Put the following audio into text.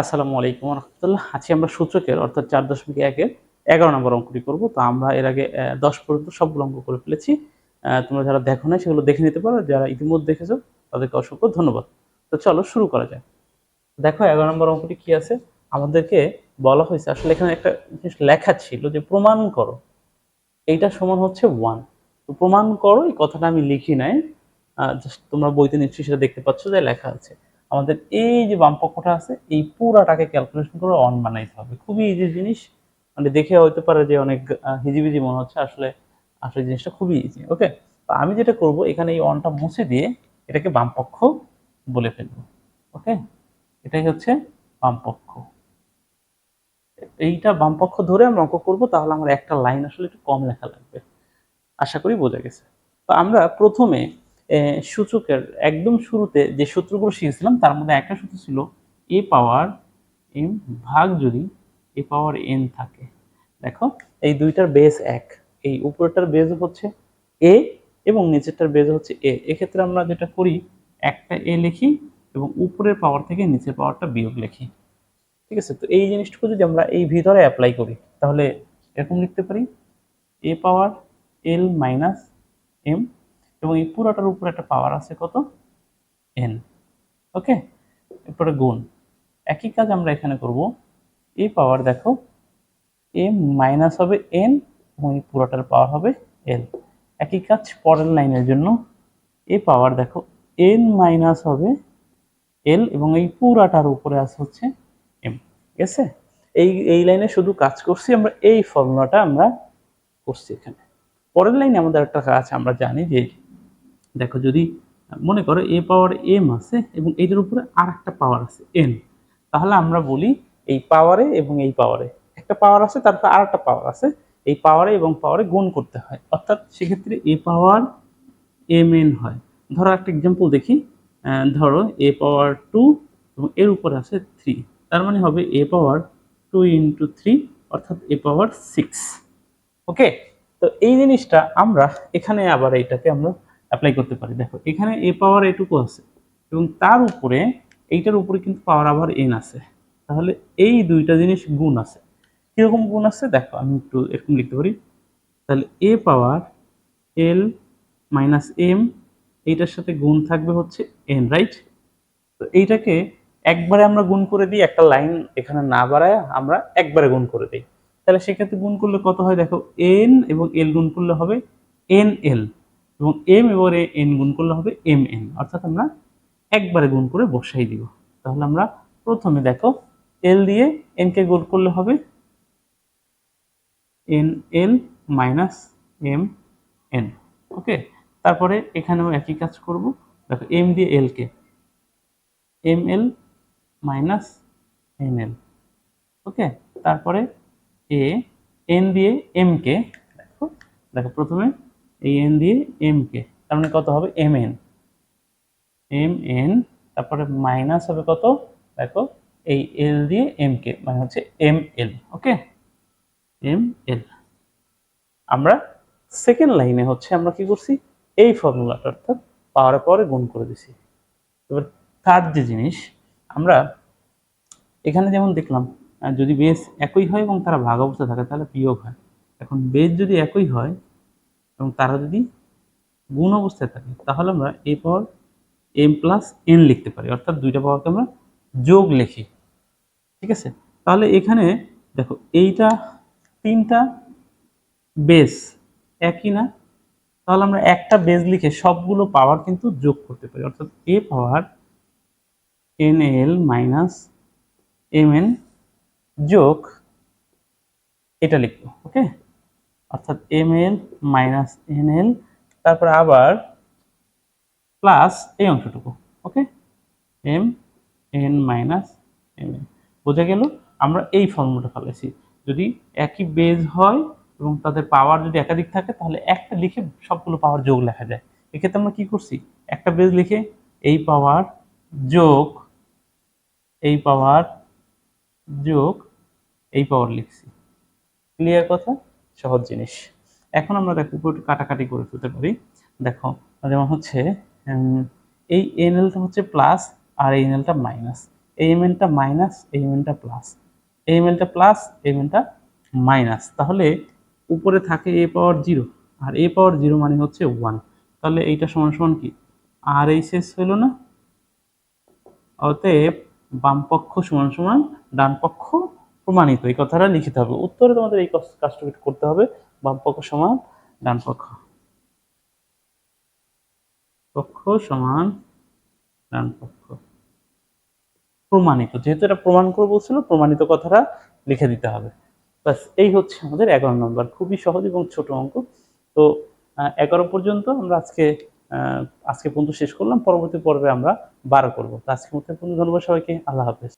আসসালামু আলাইকুম রহমতুল্লাহ। আজকে আমরা সূচকের অর্থাৎ চার দশমিক একের এগারো নম্বর অঙ্কটি করব। তো আমরা এর আগে দশ পর্যন্ত সবগুলো অঙ্ক করে ফেলেছি। তোমরা যারা দেখো না সেগুলো দেখে নিতে পারো। যারা ইতিমধ্যে দেখেছ, তাদেরকে অসংখ্য ধন্যবাদ। তো চলো শুরু করা যায় দেখো, এগারো নম্বর অঙ্কটি কি আছে? আমাদেরকে বলা হয়েছে, আসলে এখানে একটা জিনিস লেখা ছিল যে প্রমাণ করো। এইটা সমান হচ্ছে ওয়ান তো প্রমাণ করো, এই কথাটা আমি লিখি নাই। জাস্ট তোমরা বইতে নিশ্চয়ই সেটা দেখতে পাচ্ছ যে লেখা আছে। আমাদের এই যে বাম পক্ষটা আছে, এই পুরাটাকে ক্যালকুলেশন করে অন বানাইতে হবে। খুবই ইজি জিনিস। মানে দেখে হইতে পারে যে অনেক হিজিবিজি মনে হচ্ছে আসলে আসলে জিনিসটা খুবই ইজি ওকে তো আমি যেটা করব, এখানে এই অনটা মুছে দিয়ে এটাকে বাম পক্ষ বলে ফেলব ওকে এটাই হচ্ছে বাম পক্ষ এইটা বাম পক্ষ ধরে আমরা অঙ্ক করব, তাহলে আমার একটা লাইন আসলে একটু কম লেখা লাগবে। আশা করি বোঝা গেছে। তো আমরা প্রথমে সূচকের একদম শুরুতে যে সূত্রগুলো শিখেছিলাম, তার মধ্যে একটা সূত্র ছিল এ পাওয়ার এম ভাগ যদি এ পাওয়ার এন থাকে। দেখো, এই দুইটার বেস এক, এই উপরেরটার বেজ হচ্ছে এ এবং নিচেরটার বেজ হচ্ছে এ। এক্ষেত্রে আমরা যেটা করি, একটা এ লিখি এবং উপরের পাওয়ার থেকে নিচের পাওয়ারটা বিয়োগ লিখি। ঠিক আছে? তো এই জিনিসটুকু যদি আমরা এই ভিতরে অ্যাপ্লাই করি, তাহলে এরকম লিখতে পারি, এ পাওয়ার এল মাইনাস এম এবং এই পুরোটার উপরে একটা পাওয়ার আছে কত? এন ওকে এরপরে গুণ। একই কাজ আমরা এখানে করব। এই পাওয়ার দেখো এম মাইনাস হবে এন এবং এই পুরোটার পাওয়ার হবে এল একই কাজ পরের লাইনের জন্য। এই পাওয়ার দেখো এন মাইনাস হবে এল এবং এই পুরাটার উপরে আছে হচ্ছে এম ঠিক আছে এই এই লাইনে শুধু কাজ করছি, আমরা এই ফর্মুলাটা আমরা করছি এখানে। পরের লাইনে আমাদের একটা কাজ, আমরা জানি যে দেখো যদি মনে করো এ পাওয়ার এম আছে এবং এইটার উপরে আর একটা পাওয়ার আছে এন তাহলে আমরা বলি এই পাওয়ারে এবং এই পাওয়ারে একটা পাওয়ার আছে, তারপর আর একটা পাওয়ার আছে। এই পাওয়ারে এবং পাওয়ারে গুণ করতে হয়। অর্থাৎ সেক্ষেত্রে এ পাওয়ার এম এন হয়। ধরো একটা এক্সাম্পল দেখি। ধরো এ পাওয়ার টু এবং এর উপরে আছে থ্রি তার মানে হবে A power two into three অর্থাৎ এ পাওয়ার সিক্স ওকে তো এই জিনিসটা আমরা এখানে আবার এইটাকে আমরা অ্যাপ্লাই করতে পারি। দেখো, এখানে এ পাওয়ার এটুকু আছে এবং তার উপরে এইটার উপরে কিন্তু পাওয়ার আবার এন আছে। তাহলে এই দুইটা জিনিস গুণ আছে। কীরকম গুণ আছে? দেখো, আমি একটু এরকম লিখতে পারি। তাহলে এ পাওয়ার এল মাইনাস এম এইটার সাথে গুণ থাকবে হচ্ছে এন রাইট তো এইটাকে একবারে আমরা গুণ করে দিই, একটা লাইন এখানে না বাড়ায় আমরা একবারে গুণ করে দিই। তাহলে সেক্ষেত্রে গুণ করলে কত হয়? দেখো এন এবং এল গুণ করলে হবে এন এল এবং এম এবারে এন গুণ করলে হবে এম এন অর্থাৎ আমরা একবারে গুণ করে বসাই দিব। তাহলে আমরা প্রথমে দেখো এল দিয়ে এন কে গুণ করলে হবে N L minus M N okay তারপরে এখানেও একই কাজ করব। দেখো এম দিয়ে এল কে। M L minus N L okay তারপরে এ এন দিয়ে এম কে। দেখো দেখো, প্রথমে এই এন দিয়ে এম কে, তার মানে কত হবে এম এন এম এন তারপরে মাইনাস হবে কত? দেখো, এই এল দিয়ে এম কে মানে হচ্ছে এম এল ওকে এম এল আমরা সেকেন্ড লাইনে হচ্ছে আমরা কি করছি? এই ফর্মুলাটা অর্থাৎ পাওয়ার পরে গুণ করে দিছি। এবার থার্ড যে জিনিস, আমরা এখানে যেমন দেখলাম যদি বেস একই হয় এবং তারা ভাগ অবস্থা থাকে, তাহলে বিয়োগ হয়। এখন বেস যদি একই হয় এবং তারা যদি গুণ অবস্থায় থাকে, তাহলে আমরা a power m plus n লিখতে পারি। অর্থাৎ দুইটা পাওয়ারকে আমরা যোগ লিখি। ঠিক আছে? তাহলে এখানে দেখো, এইটা তিনটা বেস একই না? তাহলে আমরা একটা বেস লিখে সবগুলো পাওয়ার কিন্তু যোগ করতে পারি। অর্থাৎ a power n l minus m n যোগ এটা লিখব, ওকে? অর্থাৎ m l minus n l তারপর আবার প্লাস এই অংশটুকু okay m n minus m n বোঝা গেল, আমরা এই ফর্মুলাটা ফেলেছি। যদি একই বেজ হয় এবং তাদের পাওয়ার যদি একাধিক থাকে, তাহলে একটা লিখে সবগুলো পাওয়ার যোগ লেখা যায়। এক্ষেত্রে আমরা কি করছি? একটা বেজ লিখে এই পাওয়ার যোগ, এই পাওয়ার যোগ, এই পাওয়ার লিখছি। ক্লিয়ার কথা? সহজ জিনিস। এখন আমরা দেখো একটু কাটাকাটি করে ফেলতে পারি। দেখো, যেমন হচ্ছে এই এনএলটা হচ্ছে প্লাস আর এই এনএলটা মাইনাস এই এমএনটা মাইনাস এই এমএনটা প্লাস এই এমএনটা প্লাস এই এমএনটা মাইনাস তাহলে উপরে থাকে এ পাওয়ার জিরো আর এ পাওয়ার জিরো মানে হচ্ছে ওয়ান তাহলে এইটা সমান সমান কি? আর এই শেষ হইল না? অতএব বাম পক্ষ সমান সমান ডান পক্ষ প্রমাণিত, এই কথাটা লিখিতে হবে। উত্তরে তোমাদের এই কাজ- কাজটা একটু করতে হবে। বাম পক্ষ সমান ডান পক্ষ। পক্ষ সমান ডান পক্ষ। প্রমাণিত, যেহেতু এটা প্রমাণ করে বলছিল, প্রমাণিত কথাটা লিখে দিতে হবে। বাস এই হচ্ছে আমাদের এগারো নম্বর। খুবই সহজ এবং ছোট অঙ্ক। তো এগারো পর্যন্ত আমরা আজকে আজকে পর্যন্ত শেষ করলাম। পরবর্তী পর্বে আমরা বারো করব। তো আজকে মধ্যে পর্যন্ত। ধন্যবাদ সবাইকে। আল্লাহ হাফেজ।